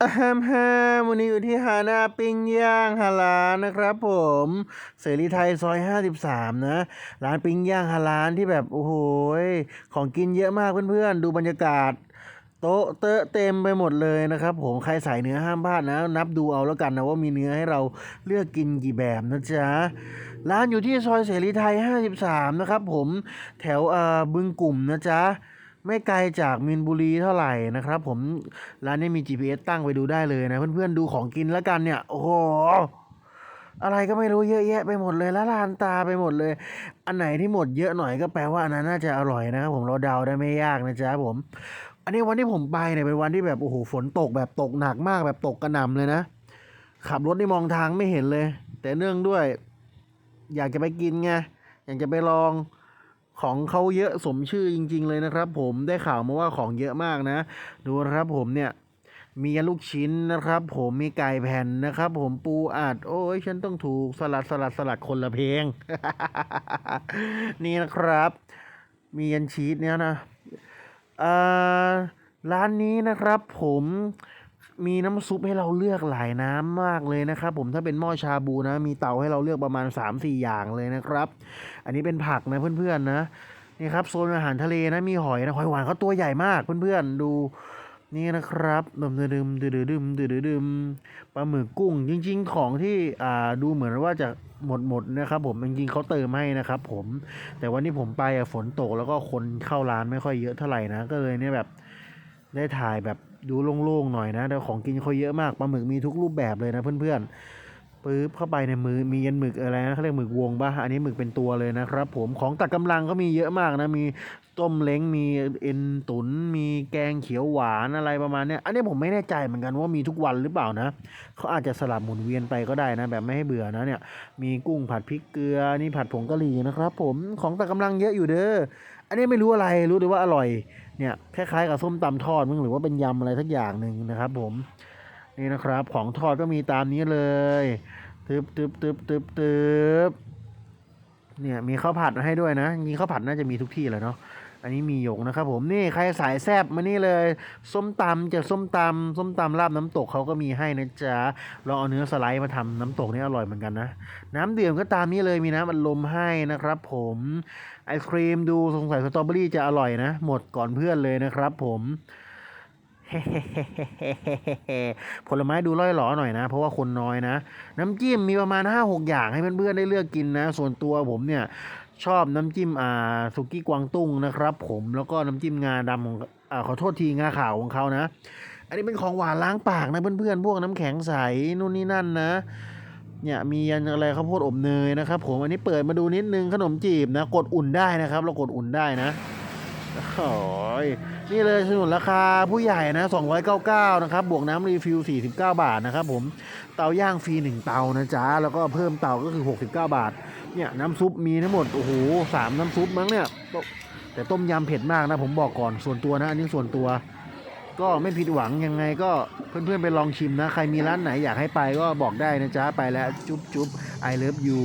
อะแฮมแฮมวันนี้อยู่ที่ฮานาปิ้งย่างฮาลานะครับผมเสรีไทยซอย 53 นะ ร้านปิ้งย่างฮาลาลที่แบบโอ้โหของกินเยอะมากเพื่อนๆ ดูบรรยากาศ โต๊ะเตอะเต็มไปหมดเลยนะครับผมใครใส่เนื้อห้ามพลาดนะ นับดูเอาแล้วกันนะว่ามีเนื้อให้เราเลือกกินกี่แบบนะจ๊ะ ร้านอยู่ที่ซอยเสรีไทย 53 นะครับผมแถวเอ่อบึงกลุ่มนะจ๊ะ ไม่ไกลจากมินบุรีเท่าไหร่นะครับผมร้านนี้มี GPS ตั้งไปดูได้เลยนะ เพื่อนๆดูของกินแล้วกันเนี่ย โอ้โหอะไรก็ไม่รู้เยอะแยะไปหมดเลยละลานตาไปหมดเลย อันไหนที่หมดเยอะหน่อยก็แปลว่าอันนั้นน่าจะอร่อยนะครับผมเราเดาได้ไม่ยากนะจ๊ะผม อันนี้วันที่ผมไปเนี่ยเป็นวันที่แบบโอ้โหฝนตกแบบตกหนักมากแบบตกกระหน่ำเลยนะขับรถนี่มองทางไม่เห็นเลย แต่เนื่องด้วย อยากจะไปกินไงอยากจะไปลอง ของเขาเยอะสมชื่อจริง ๆ เลยนะครับ ผมได้ข่าวมาว่าของเยอะมากนะ ดูนะครับผมเนี่ยมีลูกชิ้นนะครับ ผมมีไก่แผ่นนะครับ ผมปูอัด โอ้ยฉันต้องถูกสลัดสลัดสลัดคนละเพลง นี่นะครับ มียันชีสเนี่ยนะอ่อร้านนี้นะครับ ผม มีน้ำซุปให้เราเลือกหลายน้ำมากเลยนะครับ ผมถ้าเป็นหม้อชาบูนะ มีเตาให้เราเลือกประมาณ 3-4 อย่างเลยนะครับ อันนี้เป็นผักนะเพื่อนๆนะนี่ครับโซนอาหารทะเลนะมีหอยนะหอยหวานเขาตัวใหญ่มากเพื่อนๆดูนี่นะครับดมดึมดึมดึมดึมดึมปลาหมึกกุ้ง จริง ๆ ของที่อ่าดูเหมือนว่าจะหมดหมดนะครับผมจริงๆเขาเติมให้นะครับผมแต่วันนี้ผมไปฝนตกแล้วก็คนเข้าร้านไม่ค่อยเยอะเท่าไหร่นะก็เลยเนี่ยแบบได้ถ่ายแบบ ดูโล่งๆหน่อยนะแต่ของกินเขาเยอะมากปลาหมึกมีทุกรูปแบบเลยนะเพื่อนๆปึ๊บเข้าไปในมือมียันหมึกอะไรนะเขาเรียกหมึกวงปะอันนี้หมึกเป็นตัวเลยนะครับ ผมของตัดกำลังก็มีเยอะมากนะมีต้มเล้งมีเอ็นตุนมีแกงเขียวหวานอะไรประมาณเนี้ยอันนี้ผมไม่แน่ใจเหมือนกันว่ามีทุกวันหรือเปล่านะเขาอาจจะสลับหมุนเวียนไปก็ได้นะ แบบไม่ให้เบื่อนะเนี่ย มีกุ้งผัดพริกเกลือนี่ผัดผงกะหรี่นะครับ ผมของแต่กำลังเยอะอยู่เด้ออันนี้ไม่รู้อะไรรู้แต่ว่าอร่อย เนี่ยคล้ายๆกับส้มตำทอดมึงหรือว่าเป็นยำอะไรสักอย่างหนึ่งนะครับ ผมนี่นะครับ ของทอดก็มีตามนี้เลยตึบตึบตึบตึบตึบเนี่ยมีข้าวผัดมาให้ด้วยนะจริงข้าวผัดน่าจะมีทุกที่แหลยเนาะ อันนี้มีหยกนะครับผมนี่ใครสายแซบมานี่เลย ส้มตำจากส้มตำส้มตำราบน้ำตกเขาก็มีให้นะจ๊ะเราเอาเนื้อสไลด์มาทำน้ำตกนี่อร่อยเหมือนกันนะ น้ำดื่มก็ตามนี้เลยมีน้ำอัดลมให้นะครับผมไอศครีมดูสงสัยสตรอเบอรี่จะอร่อยนะ หมดก่อนเพื่อนเลยนะครับผมผลไม้ดูล่อยหลอหน่อยนะ เพราะว่าคนน้อยนะ น้ำจิ้มมีประมาณ5-6อย่างให้เพื่อนๆได้เลือกกินนะ ส่วนตัวผมเนี่ย ชอบน้ำจิ้มอ่าสุกี้กวางตุ้งนะครับ ผมแล้วก็น้ำจิ้มงาดำของอ่าขอโทษทีงาขาวของเขานะ อันนี้เป็นของหวานล้างปากนะเพื่อนๆพวกน้ำแข็งใสนู่นนี่นั่นนะเนี่ยมียันอะไรข้าวโพดอบเนยนะครับ ผมอันนี้เปิดมาดูนิดนึงขนมจีบนะ กดอุ่นได้นะครับ เรากดอุ่นได้นะ โอ้ยนี่เลยสนุนราคาผู้ใหญ่นะ 299 นะครับ บวกน้ำรีฟิล 49 บาทนะครับผมเตาย่างฟรี 1 เตานะจ๊ะ แล้วก็เพิ่มเตาก็คือ 69 บาท เนี่ยน้ำซุปมีทั้งหมด โอ้โหสามน้ำซุปมั้งเนี่ย แต่ต้มยำเผ็ดมากนะ ผมบอกก่อนส่วนตัวนะ อันนี้ส่วนตัว ก็ไม่ผิดหวังยังไงก็เพื่อนๆไปลองชิมนะ ใครมีร้านไหนอยากให้ไปก็บอกได้นะจ๊ะ ไปแล้วจุ๊บจุ๊บ I love you